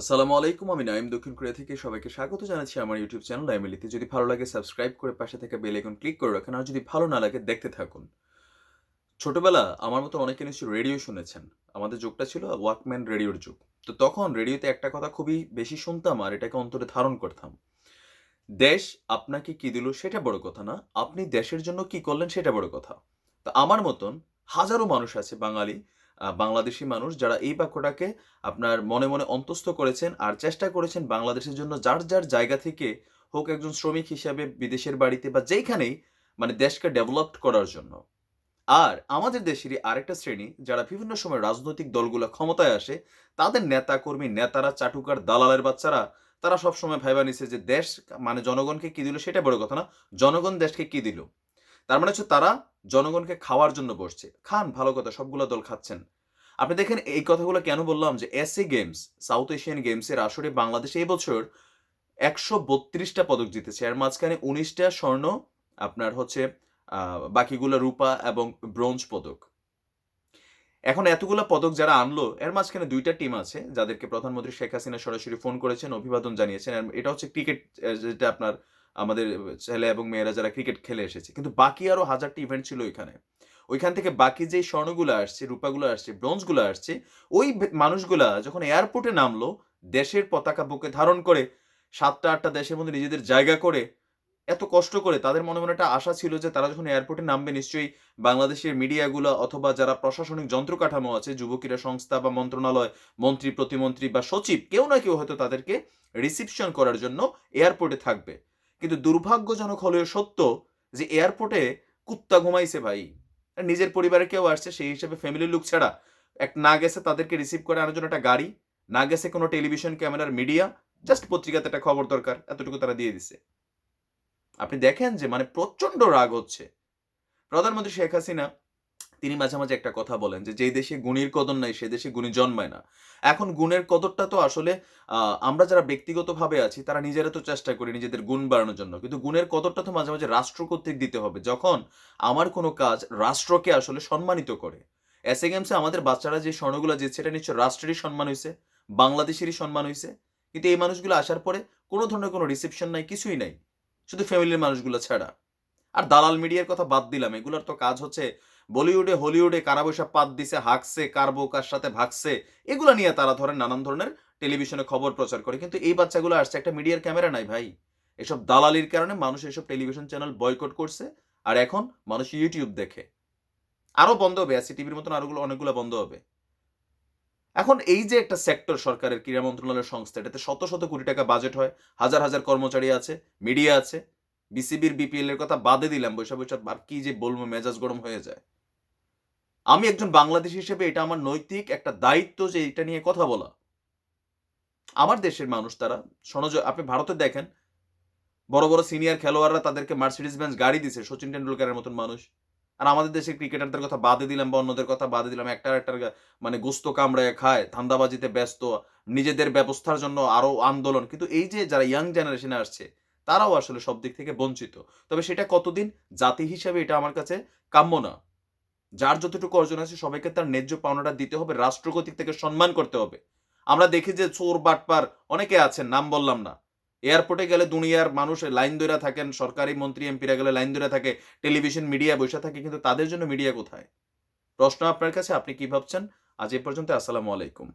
আসসালামু আলাইকুম, আমি নাইম দক্ষিণ কোরিয়া থেকে সবাইকে স্বাগত জানাচ্ছি আমার ইউটিউব চ্যানেল নাইমিলিতে যদি ভালো লাগে, সাবস্ক্রাইব করে পাশে থেকে বেল আইকন ক্লিক করে রাখেন, আর যদি ভালো না লাগে, দেখতে থাকুন। ছোটবেলা আমার মতো অনেকে নিশ্চয়ই রেডিও শুনেছেন। আমাদের যুগটা ছিল ওয়াকম্যান রেডিওর যুগ। তো তখন রেডিওতে একটা কথা খুবই বেশি শুনতাম আর এটাকে অন্তরে ধারণ করতাম। দেশ আপনাকে কি দিল সেটা বড় কথা না, আপনি দেশের জন্য কি করলেন সেটা বড় কথা। তো আমার মতন হাজারো মানুষ আছে, বাঙালি বাংলাদেশি মানুষ যারা এই বাক্যটাকে আপনার মনে মনে অন্তস্থ করেছেন আর চেষ্টা করেছেন বাংলাদেশের জন্য যার যার জায়গা থেকে হোক একজন শ্রমিক হিসাবে বিদেশের বাড়িতে বা যেখানেই মানে দেশকে ডেভেলপড করার জন্য। আর আমাদের দেশেরই আরেকটা শ্রেণি যারা বিভিন্ন সময় রাজনৈতিক দলগুলো ক্ষমতায় আসে, তাদের নেতা কর্মী নেতারা, চাটুকার, দালালের বাচ্চারা, তারা সব সময় ভাইবা নিছে যে দেশ মানে জনগণকে কি দিল সেটা বড় কথা না, জনগণ দেশকে কি দিল? তার মানে হচ্ছে তারা জনগণকে খাওয়ার জন্য বসছে। খান, ভালো কথা, সবগুলো দল খাচ্ছেন। আপনি দেখেন, এই কথাগুলো কেন বললাম যে এসএ গেমস সাউথ এশিয়ান গেমসের আসরে বাংলাদেশ এই বছর একশো বত্রিশটা পদক জিতেছে। এর মাঝখানে উনিশটা স্বর্ণ, আপনার হচ্ছে বাকিগুলো রূপা এবং ব্রোঞ্জ পদক। এখন এতগুলো পদক যারা আনলো, এর মাঝখানে দুইটা টিম আছে যাদেরকে প্রধানমন্ত্রী শেখ হাসিনা সরাসরি ফোন করেছেন, অভিবাদন জানিয়েছেন। এটা হচ্ছে ক্রিকেট যেটা আপনার আমাদের ছেলে এবং মেয়েরা যারা ক্রিকেট খেলে এসেছে। কিন্তু বাকি আরও হাজারটি ইভেন্ট ছিল ওইখানে। ওইখান থেকে বাকি যে স্বর্ণগুলো আসছে, রূপাগুলো আসছে ব্রোঞ্জগুলো আসছে, ওই মানুষগুলা যখন এয়ারপোর্টে নামলো, দেশের পতাকা বুকে ধারণ করে সাতটা, আটটা দেশের মধ্যে নিজেদের জায়গা করে এত কষ্ট করে তাদের মনে মনে একটা আশা ছিল যে তারা যখন এয়ারপোর্টে নামবে নিশ্চয়ই বাংলাদেশের মিডিয়াগুলো অথবা যারা প্রশাসনিক যন্ত্রকাঠামো আছে যুব ক্রীড়া সংস্থা বা মন্ত্রণালয়, মন্ত্রী, প্রতিমন্ত্রী বা সচিব, কেউ না কেউ হয়তো তাদেরকে রিসিপশন করার জন্য এয়ারপোর্টে থাকবে। কিন্তু দুর্ভাগ্যজনক হলেও সত্য যে এয়ারপোর্টে কুত্তা ঘুমাইছে ভাই। নিজের পরিবারে কেউ আসছে, সেই হিসেবে ফ্যামিলির লুক ছাড়া এক না গেছে তাদেরকে রিসিভ করে আনার জন্য একটা গাড়ি, না গেছে কোনো টেলিভিশন ক্যামেরার মিডিয়া জাস্ট পত্রিকাতে একটা খবর দরকার, এতটুকু তারা দিয়ে দিছে। আপনি দেখেন যে মানে প্রচণ্ড রাগ হচ্ছে। প্রধানমন্ত্রী শেখ হাসিনা তিনি মাঝে মাঝে একটা কথা বলেন যে, যেই দেশে গুণীর কদর নাই, সে দেশে গুণী জন্মায় না। এখন গুণের কদরটা তো আসলে আমরা যারা ব্যক্তিগতভাবে আছি, তারা নিজেরা তো চেষ্টা করি নিজেদের গুণ বাড়ানোর জন্য। কিন্তু গুণের কদরটা তো মাঝে মাঝে রাষ্ট্র কর্তৃক দিতে হবে। যখন আমার কোনো কাজ রাষ্ট্রকে আসলে সম্মানিত করে এস এ গেমসে আমাদের বাচ্চারা যে স্বর্ণগুলো জিতছে, এটা নিশ্চয় রাষ্ট্রেরই সম্মান হয়েছে বাংলাদেশেরই সম্মান হয়েছে কিন্তু এই মানুষগুলো আসার পরে কোনো ধরনের কোনো রিসেপশন নাই, কিছুই নাই। শুধু ফ্যামিলির মানুষগুলো ছাড়া। আর দালাল মিডিয়ার কথা বাদ দিলাম, এগুলোর তো কাজ হচ্ছে বলিউডে, হলিউডে কারা বৈশা পাত দিছে হাঁকছে কার বউ কার সাথে ভাগছে, এগুলো নিয়ে তারা ধরেন নানান ধরনের টেলিভিশনে খবর প্রচার করে। কিন্তু এই বাচ্চাগুলো আসছে, একটা মিডিয়ার ক্যামেরা নাই ভাই। এসব দালালির কারণে মানুষ এসব টেলিভিশন চ্যানেল বয়কট করছে, আর এখন মানুষ ইউটিউব দেখে। আরও বন্ধ হবে এসি টিভির মতন আরোগুলো, অনেকগুলো বন্ধ হবে। এখন এই যে একটা সেক্টর সরকারের, ক্রীড়া মন্ত্রণালয়ের সংস্থা, এটাতে শত শত কোটি টাকা বাজেট হয়, হাজার হাজার কর্মচারী আছে, মিডিয়া আছে, বিসিবির, বিপিএল এর কথা বাদে দিলাম বৈশা বৈশা আর কি যে বলব, মেজাজ গরম হয়ে যায়। আমি একজন বাংলাদেশ হিসেবে এটা আমার নৈতিক একটা দায়িত্ব যে এটা নিয়ে কথা বলা। আমার দেশের মানুষ তারা, সনজ, আপনি ভারতে দেখেন, বড় বড় সিনিয়র খেলোয়াড়রা তাদেরকে মার্সিডিজ বেঞ্চ গাড়ি দিছে, সচিন টেন্ডুলকারের মতন মানুষ। আর আমাদের দেশের ক্রিকেটারদের কথা বাদে দিলাম বা অন্যদের কথা বাদে দিলাম, একটা একটা মানে গোস্ত কামড়ায় খায়, ধান্দাবাজিতে ব্যস্ত, নিজেদের ব্যবস্থার জন্য আরও আন্দোলন। কিন্তু এই যে যারা ইয়াং জেনারেশনে আসছে, তারাও আসলে সব দিক থেকে বঞ্চিত। তবে সেটা কতদিন? জাতি হিসাবে এটা আমার কাছে কাম্য না। যার যতটুকু অর্জন আছে সবাইকে তার ন্যায্য পাওনাটা দিতে হবে রাষ্ট্র কর্তৃক থেকে সম্মান করতে হবে। আমরা দেখি যে চোর, বাটপার অনেকে আছেন, নাম বললাম না। এয়ারপোর্টে গেলে দুনিয়ার মানুষ লাইন ধরে থাকেন, সরকারি মন্ত্রী, এমপিরা গেলে লাইন ধরে থাকে, টেলিভিশন মিডিয়া বসে থাকে, কিন্তু তাদের জন্য মিডিয়া কোথায়? প্রশ্ন আপনার কাছে, আপনি কি ভাবছেন? আজ এ পর্যন্ত, আসসালামু আলাইকুম।